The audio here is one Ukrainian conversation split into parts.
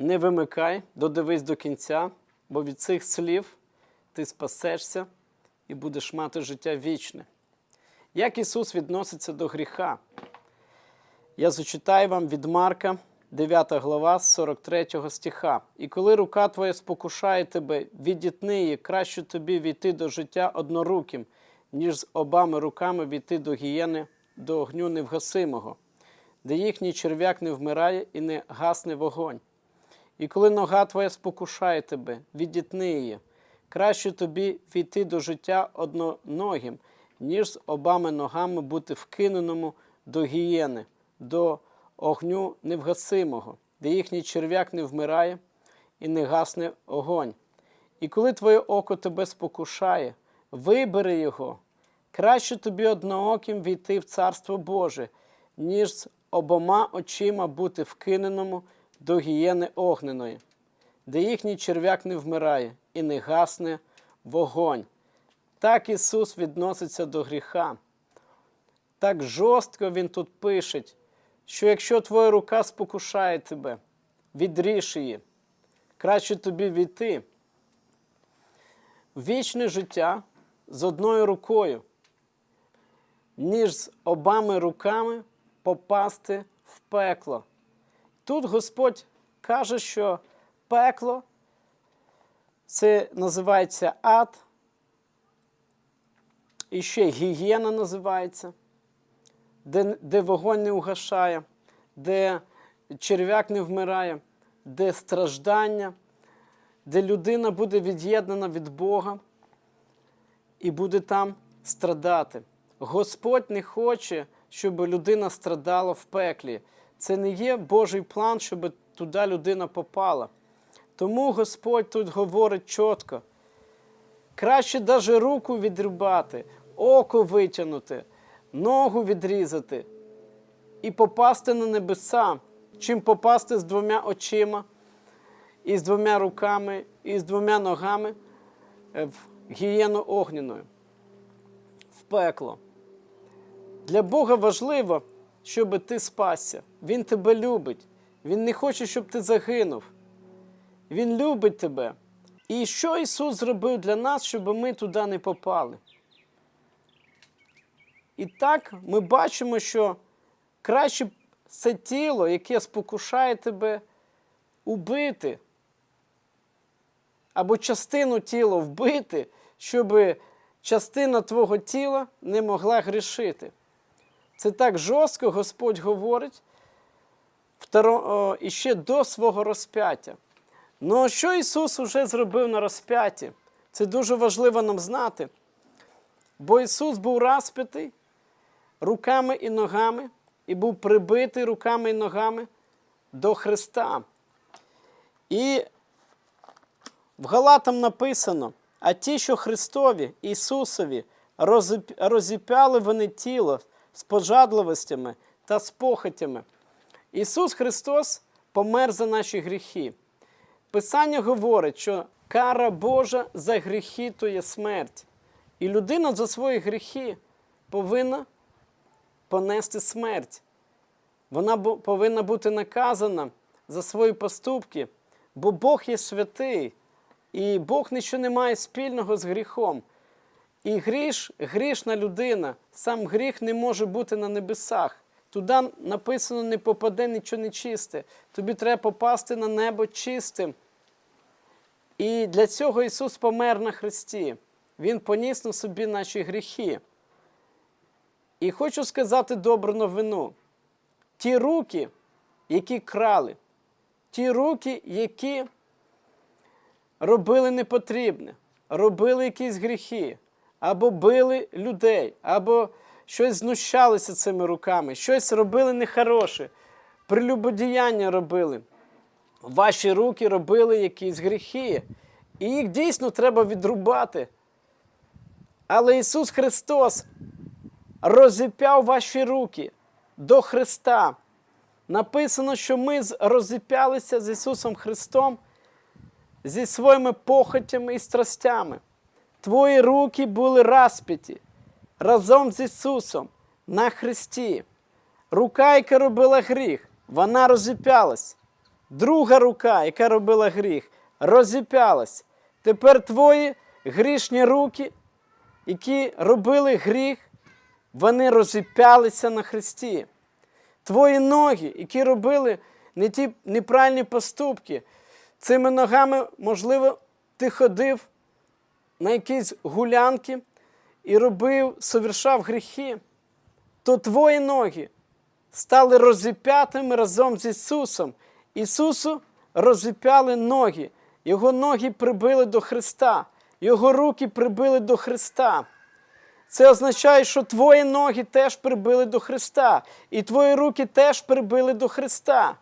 Не вимикай, додивись до кінця, бо від цих слів ти спасешся і будеш мати життя вічне. Як Ісус відноситься до гріха? Я зачитаю вам від Марка, 9 глава, 43 стиха. І коли рука твоя спокушає тебе, відітни її, краще тобі війти до життя одноруким, ніж з обами руками війти до гієни, до огню невгасимого, де їхній черв'як не вмирає і не гасне вогонь. І коли нога твоя спокушає тебе, відітни її. Краще тобі війти до життя одноногим, ніж з обами ногами бути вкиненому до гієни, до огню невгасимого, де їхній черв'як не вмирає і не гасне огонь. І коли твоє око тебе спокушає, вибери його. Краще тобі однооким війти в Царство Боже, ніж з обома очима бути вкиненому до гієни огненої, де їхній черв'як не вмирає і не гасне вогонь. Так Ісус відноситься до гріха. Так жорстко Він тут пише, що якщо твоя рука спокушає тебе, відріж її, краще тобі війти вічне життя з одною рукою, ніж з обами руками попасти в пекло. Тут Господь каже, що пекло це називається ад, і ще гігієна називається, де, де вогонь не угашає, де черв'як не вмирає, де страждання, де людина буде від'єднана від Бога і буде там страдати. Господь не хоче, щоб людина страдала в пеклі. Це не є Божий план, щоб туди людина попала. Тому Господь тут говорить чітко. Краще навіть руку відрубати, око витягнути, ногу відрізати і попасти на небеса, чим попасти з двома очима, і з двома руками, і з двома ногами е, в гієну огняною, в пекло. Для Бога важливо, щоб ти спасся. Він тебе любить. Він не хоче, щоб ти загинув. Він любить тебе. І що Ісус зробив для нас, щоб ми туди не попали? І так ми бачимо, що краще це тіло, яке спокушає тебе, убити, або частину тіла вбити, щоб частина твого тіла не могла грішити. Це так жорстко Господь говорить второ, о, і до свого розп'яття. Ну, що Ісус вже зробив на розп'ятті? Це дуже важливо нам знати. Бо Ісус був розп'ятий руками і ногами, і був прибитий руками і ногами до Христа. І в Галатам написано: а ті, що Христові, Ісусові, розіп- розіп'яли вони тіло з пожадливостями та з похотями. Ісус Христос помер за наші гріхи. Писання говорить, що кара Божа за гріхи то є смерть. І людина за свої гріхи повинна понести смерть. Вона повинна бути наказана за свої поступки, бо Бог є святий, і Бог нічого не має спільного з гріхом. І гріш, грішна людина, сам гріх не може бути на небесах. Туди написано не попаде нічого нечисте. Тобі треба попасти на небо чистим. І для цього Ісус помер на Христі. Він поніс на собі наші гріхи. І хочу сказати добру новину. Ті руки, які крали, ті руки, які робили непотрібне, робили якісь гріхи, або били людей, або щось знущалися цими руками, щось робили нехороше, прелюбодіяння робили. Ваші руки робили якісь гріхи, і їх дійсно треба відрубати. Але Ісус Христос розіп'яв ваші руки до Христа. Написано, що ми розіп'ялися з Ісусом Христом зі своїми похотями і страстями. Твої руки були розп'яті разом з Ісусом на Христі. Рука, яка робила гріх, вона розіп'ялась. друга рука, яка робила гріх, розіп'ялась. Тепер твої грішні руки, які робили гріх, вони розіп'ялися на Христі. Твої ноги, які робили не ті неправильні поступки, цими ногами, можливо, ти ходив на якісь гулянки і робив, совершав гріхи, то твої ноги стали розіп'ятими разом з Ісусом. Ісусу розіп'яли ноги, Його ноги прибили до Христа, Його руки прибили до Христа. Це означає, що твої ноги теж прибили до Христа, і твої руки теж прибили до Христа.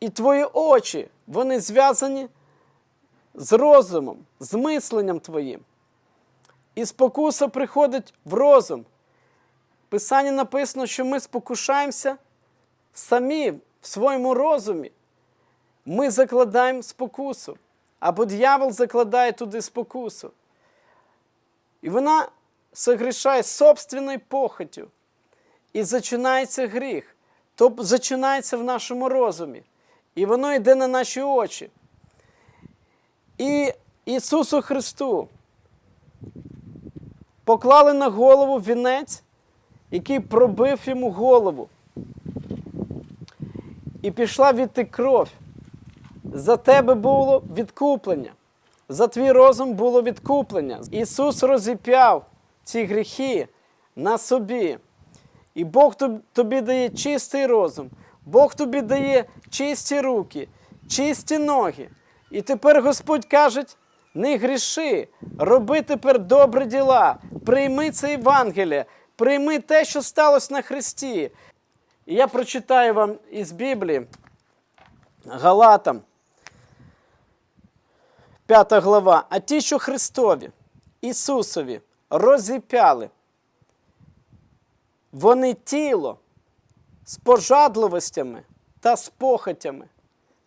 І твої очі, вони зв'язані з розумом, з мисленням твоїм. І спокуса приходить в розум. В Писанні написано, що ми спокушаємося самі в своєму розумі. Ми закладаємо спокусу, або дьявол закладає туди спокусу. І вона согрішає собственною похотю. І зачинається гріх. Тобто зачинається в нашому розумі. І воно йде на наші очі. І Ісусу Христу поклали на голову вінець, який пробив йому голову. І пішла відти кров. За тебе було відкуплення. За твій розум було відкуплення. Ісус розіп'яв ці гріхи на собі. І Бог тобі дає чистий розум, Бог тобі дає чисті руки, чисті ноги. І тепер Господь каже: не гріши, роби тепер добрі діла, прийми це Євангеліє, прийми те, що сталося на Христі. І я прочитаю вам із Біблії Галатам, 5 глава. А ті, що Христові, Ісусові розіп'яли, вони тіло з пожадливостями та з похотями.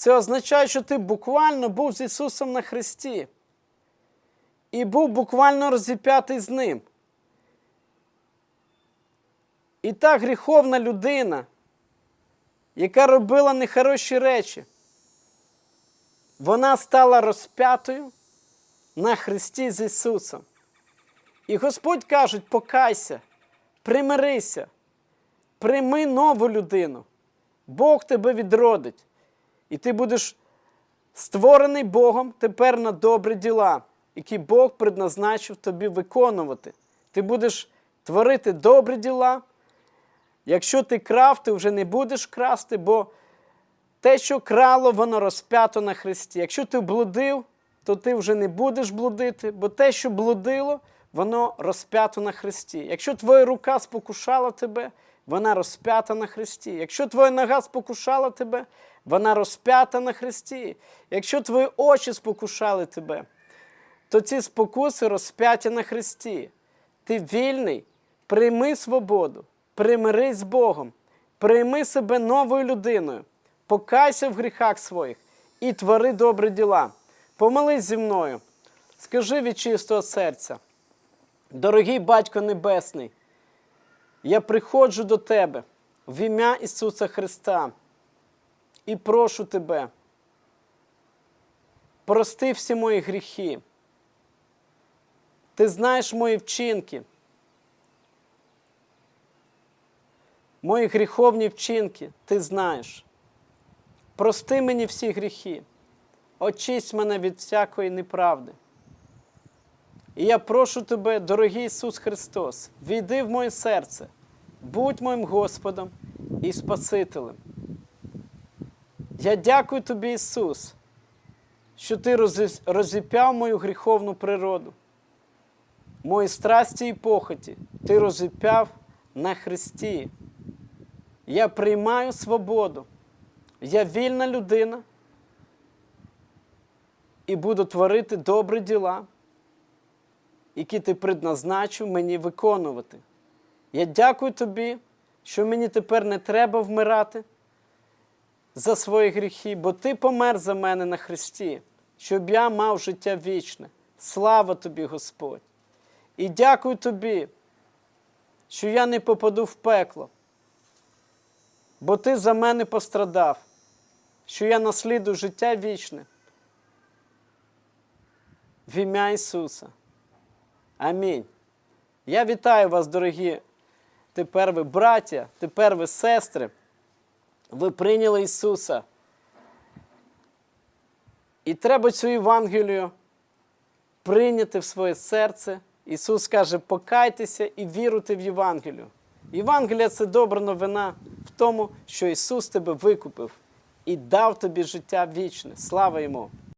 Це означає, що ти буквально був з Ісусом на Христі і був буквально розіп'ятий з Ним. І та гріховна людина, яка робила нехороші речі, вона стала розп'ятою на Христі з Ісусом. І Господь каже, покайся, примирися, прийми нову людину. Бог тебе відродить. І ти будеш створений Богом тепер на добрі діла, які Бог предназначив тобі виконувати. Ти будеш творити добрі діла. Якщо ти крав, ти вже не будеш красти, бо те, що крало, воно розп'ято на Христі. Якщо ти блудив, то ти вже не будеш блудити, бо те, що блудило, воно розп'ято на Христі. Якщо твоя рука спокушала тебе, вона розп'ята на Христі. Якщо твоя нога спокушала тебе, вона розп'ята на Христі. Якщо твої очі спокушали тебе, то ці спокуси розп'яті на Христі. Ти вільний, прийми свободу, примирись з Богом, прийми себе новою людиною, покайся в гріхах своїх і твори добрі діла. Помолись зі мною, скажи від чистого серця, дорогий Батько Небесний, я приходжу до Тебе в ім'я Ісуса Христа і прошу Тебе, прости всі мої гріхи. Ти знаєш мої вчинки, мої гріховні вчинки, ти знаєш. Прости мені всі гріхи, очисть мене від всякої неправди. І я прошу тебе, дорогий Ісус Христос, війди в моє серце, будь моїм Господом і Спасителем. Я дякую тобі, Ісус, що ти розіп'яв мою гріховну природу, мої страсті і похоті, ти розіп'яв на Христі. Я приймаю свободу. Я вільна людина і буду творити добрі діла, які ти предназначив мені виконувати. Я дякую тобі, що мені тепер не треба вмирати за свої гріхи, бо ти помер за мене на Христі, щоб я мав життя вічне. Слава тобі, Господь! І дякую тобі, що я не попаду в пекло, бо ти за мене пострадав. що я наслідую життя вічне. В ім'я Ісуса. Амінь. Я вітаю вас, дорогі. Тепер ви браття, тепер ви сестри. Ви прийняли Ісуса. І треба цю Євангелію прийняти в своє серце. Ісус каже, покайтеся і віруйте в Євангелію. Євангелія це добра новина в тому, що Ісус тебе викупив і дав тобі життя вічне. Слава йому!